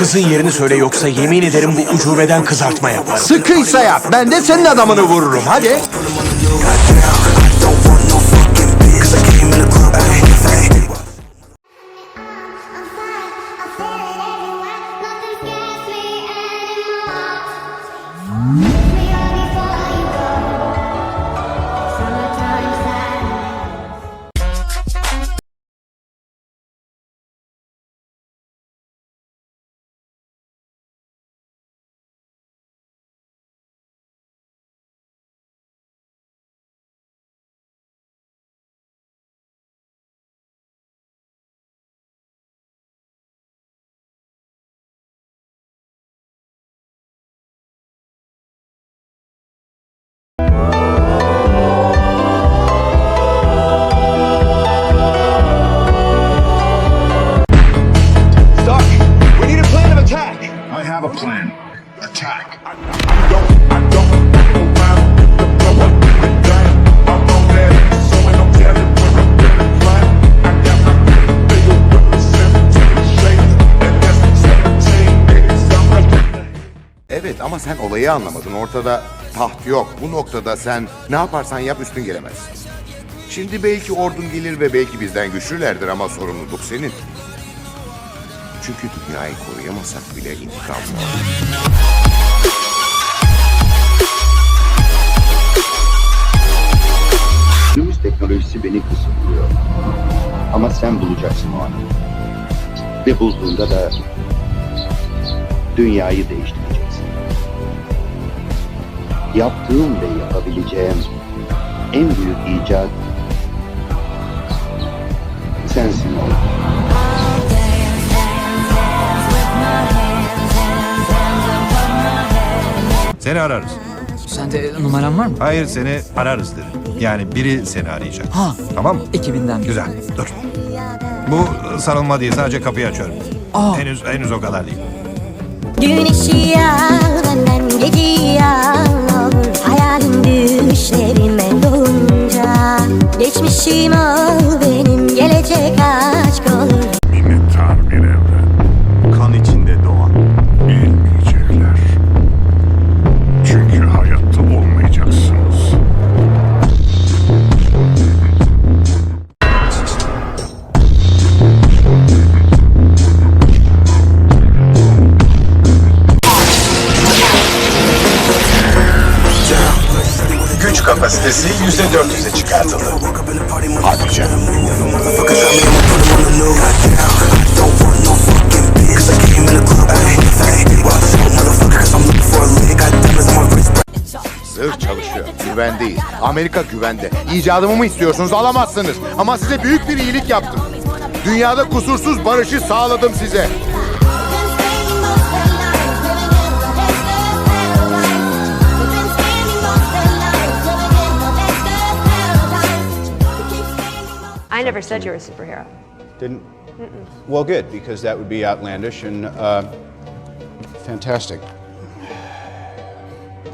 Kızın yerini söyle yoksa yemin ederim bu ucubeden kızartma yaparım. Sıkıysa yap. Ben de senin adamını vururum. Hadi. Doc, we need a plan of attack. I have a plan. Attack. Evet ama sen olayı anlamadın. Ortada taht yok. Bu noktada sen ne yaparsan yap üstün gelemezsin. Şimdi belki ordun gelir ve belki bizden güçlülerdir ama sorumluluk senin. Çünkü dünyayı koruyamasak bile intikam var. Günümüz teknolojisi beni kısıtlıyor. Ama sen bulacaksın o anı. Ve bulduğunda da dünyayı değiştireceksin. Yaptığım ve yapabileceğim en büyük icat sensin oğlum. Seni ararız. Sende numaran var mı? Hayır seni ararız dedim. Yani biri seni arayacak. Ha. Tamam mı? 2000'den. Güzel. Dur. Bu sarılma değil sadece kapıyı açıyorum. Aa. Henüz henüz o kadar değil. Güneşi al しま Güç kapasitesi %400'e çıkartıldı. Hadi. Zırh çalışıyor. Güvendeyiz. Amerika güvende. İcadımı mı istiyorsunuz? Alamazsınız. Ama size büyük bir iyilik yaptım. Dünyada kusursuz barışı sağladım size. I never said you were a superhero. Didn't? Well, good, because that would be outlandish and uh, fantastic.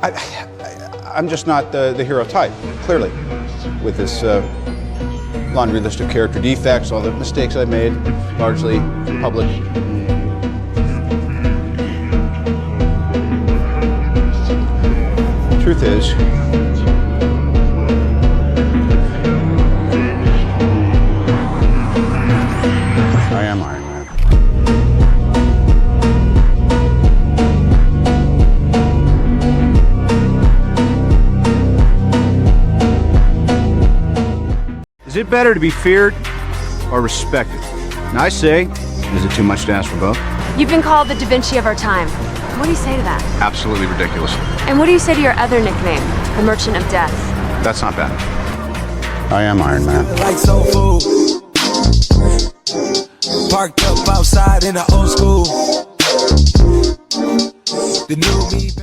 I, I, I'm just not the, the hero type, clearly, with this uh, laundry list of character defects, all the mistakes I made, largely public. Truth is, Is it better to be feared or respected? And I say, is it too much to ask for both? You've been called the Da Vinci of our time. What do you say to that? Absolutely ridiculous. And what do you say to your other nickname, the Merchant of Death? That's not bad. I am Iron Man. like soul food. Parked up outside in the old school. The new me.